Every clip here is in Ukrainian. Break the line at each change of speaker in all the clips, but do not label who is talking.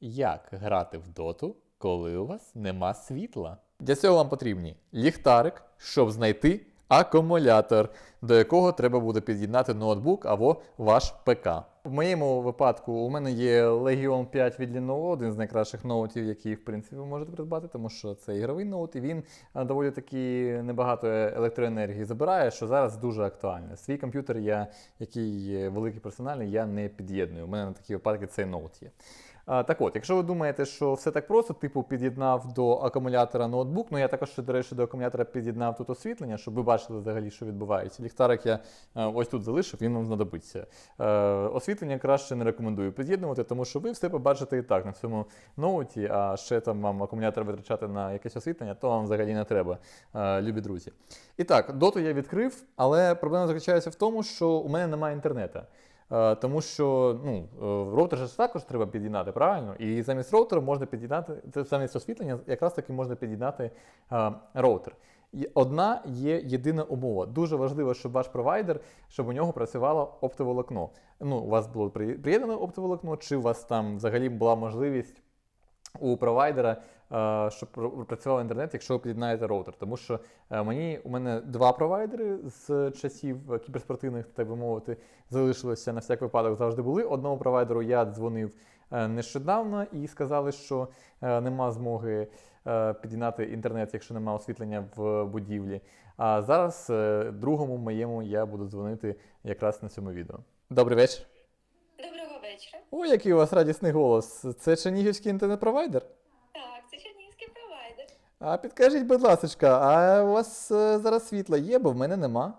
Як грати в доту, коли у вас нема світла? Для цього вам потрібні ліхтарик, щоб знайти акумулятор, до якого треба буде під'єднати ноутбук або ваш ПК. В моєму випадку у мене є Legion 5 від Lenovo, один з найкращих ноутів, які в принципі ви можете придбати, тому що це ігровий ноут, і він доволі таки небагато електроенергії забирає, що зараз дуже актуально. Свій комп'ютер, я, який великий персональний, я не під'єдную. У мене на такі випадки цей ноут є. Так от, якщо ви думаєте, що все так просто, типу під'єднав до акумулятора ноутбук, ну я також, ще, до речі, до акумулятора під'єднав тут освітлення, щоб ви бачили взагалі, що відбувається. Ліхтарик я е, ось тут залишив, він вам знадобиться. Е, Освітлення краще не рекомендую під'єднувати, тому що ви все побачите і так на цьому ноуті, а ще там вам акумулятор витрачати на якесь освітлення, то вам взагалі не треба, е, любі друзі. І так, доту я відкрив, але проблема заключається в тому, що у мене немає інтернету. Е, Тому що ну, е, роутер ж також треба під'єднати, правильно? І замість роутера можна під'єднати, замість освітлення, якраз таки можна під'єднати е, роутер. І Одна є єдина умова. Дуже важливо, щоб ваш провайдер, щоб у нього працювало оптоволокно. Ну, у вас було приєднане оптоволокно, чи у вас там взагалі була можливість у провайдера, е, щоб пр- працював інтернет, якщо ви під'єднаєте роутер. Тому що е, мені у мене два провайдери з часів кіберспортивних, так би мовити, залишилося на всяк випадок завжди були. Одному провайдеру я дзвонив е, нещодавно і сказали, що нема змоги під'єднати інтернет, якщо нема освітлення в будівлі. А зараз другому моєму я буду дзвонити якраз на цьому відео. Добрий вечір. Ой, який у вас радісний голос. Це Чернігівський інтернет-провайдер?
Так, це Чернігівський провайдер.
А підкажіть, будь ласка, а у вас е, зараз світла є, бо в мене нема.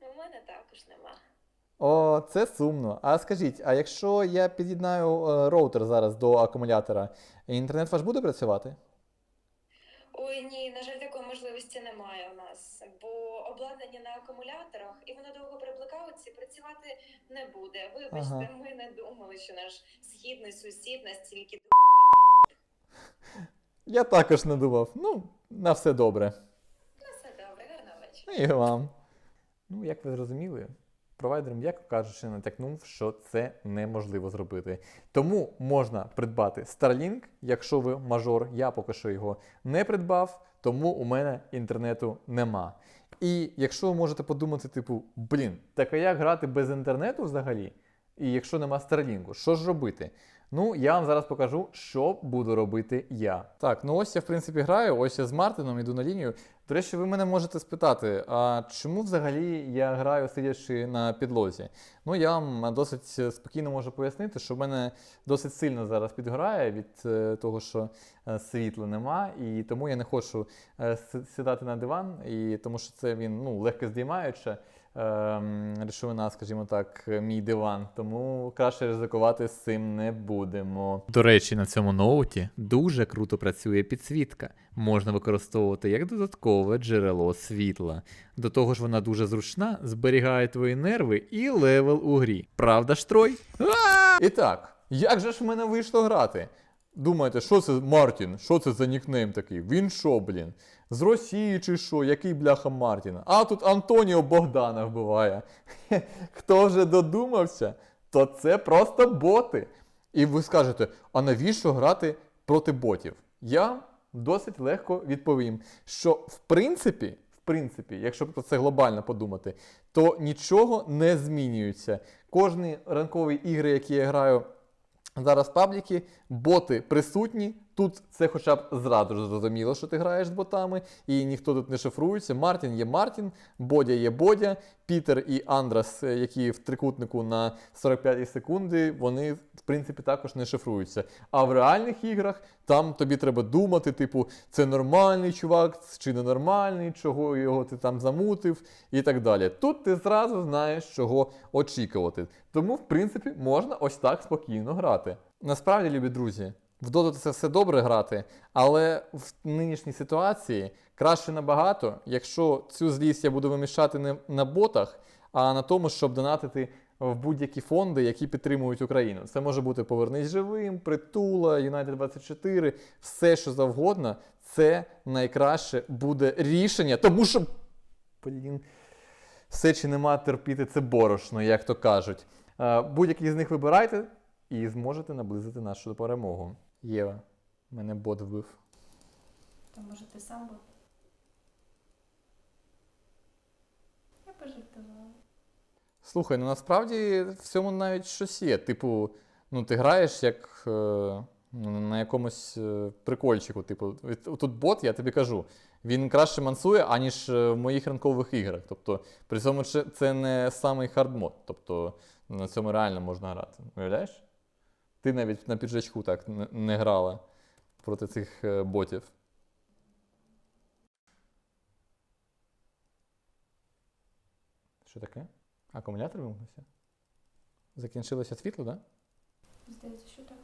У мене також нема.
О, це сумно. А скажіть, а якщо я під'єднаю е, роутер зараз до акумулятора, інтернет ваш буде працювати?
Ой, ні, на жаль, такої можливості немає у нас, бо обладнання на акумуляторах, і воно довго при блекауті працювати не буде. Вибачте,
Ага.
ми не думали, що наш східний сусід настільки
Я також не думав. Ну, на все добре.
Ну, все добре, гарного вечора.
І вам. Ну, як ви зрозуміли, провайдер, м'яко кажучи, натякнув, що це неможливо зробити. Тому можна придбати Starlink, якщо ви мажор. Я поки що його не придбав, тому у мене інтернету нема. І якщо ви можете подумати, типу, блін, так а як грати без інтернету взагалі? І якщо нема Starlink, що ж робити? Ну, я вам зараз покажу, що буду робити я. Так, ну ось я в принципі граю, ось я з Мартином іду на лінію. До речі, ви мене можете спитати, а чому взагалі я граю сидячи на підлозі? Ну, я вам досить спокійно можу пояснити, що в мене досить сильно зараз підгорає від е, того, що е, світла нема, і тому я не хочу е, сідати на диван, і тому що це він ну, легко здіймаюча ем, речовина, скажімо так, мій диван. Тому краще ризикувати з цим не будемо. До речі, на цьому ноуті дуже круто працює підсвітка. Можна використовувати як додаткове джерело світла. До того ж, вона дуже зручна, зберігає твої нерви і левел у грі. Правда ж, Трой? І так, як же ж в мене вийшло грати? Думаєте, що це Мартін? Що це за нікнейм такий? Він що, блін? З Росії чи що? Який бляха Мартін? А тут Антоніо Богдана вбиває. Хто вже додумався, то це просто боти. І ви скажете, а навіщо грати проти ботів? Я досить легко відповім, що в принципі, в принципі, якщо про це глобально подумати, то нічого не змінюється. Кожні ранкові ігри, які я граю зараз пабліки, боти присутні. Тут це хоча б зразу зрозуміло, що ти граєш з ботами, і ніхто тут не шифрується. Мартін є Мартін, Бодя є Бодя, Пітер і Андрас, е, які в трикутнику на 45 секунди, вони в принципі також не шифруються. А в реальних іграх там тобі треба думати, типу, це нормальний чувак чи ненормальний, чого його ти там замутив, і так далі. Тут ти зразу знаєш, чого очікувати. Тому, в принципі, можна ось так спокійно грати. Насправді, любі друзі, в доту це все добре грати, але в нинішній ситуації краще набагато, якщо цю злість я буду вимішати не на ботах, а на тому, щоб донатити в будь-які фонди, які підтримують Україну. Це може бути Повернись живим, Притула, United 24, все що завгодно. Це найкраще буде рішення, тому що блін, все чи нема терпіти це борошно, як то кажуть. Е, Будь-який з них вибирайте. і зможете наблизити нашу перемогу. Єва, мене бот вбив.
То може ти сам був? Я пожартувала.
Слухай, ну насправді в цьому навіть щось є. Типу, ну ти граєш як е, ну, на якомусь е, прикольчику. Типу, тут бот, я тобі кажу, він краще мансує, аніж е, в моїх ранкових іграх. Тобто, при цьому це не самий хардмод. Тобто на цьому реально можна грати. Уявляєш? Ти навіть на піджачку так не, грала проти цих е, ботів. Що таке? Акумулятор вимкнувся? Закінчилося світло, так? Да?
Здається, що так.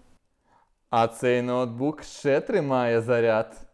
А цей ноутбук ще тримає заряд.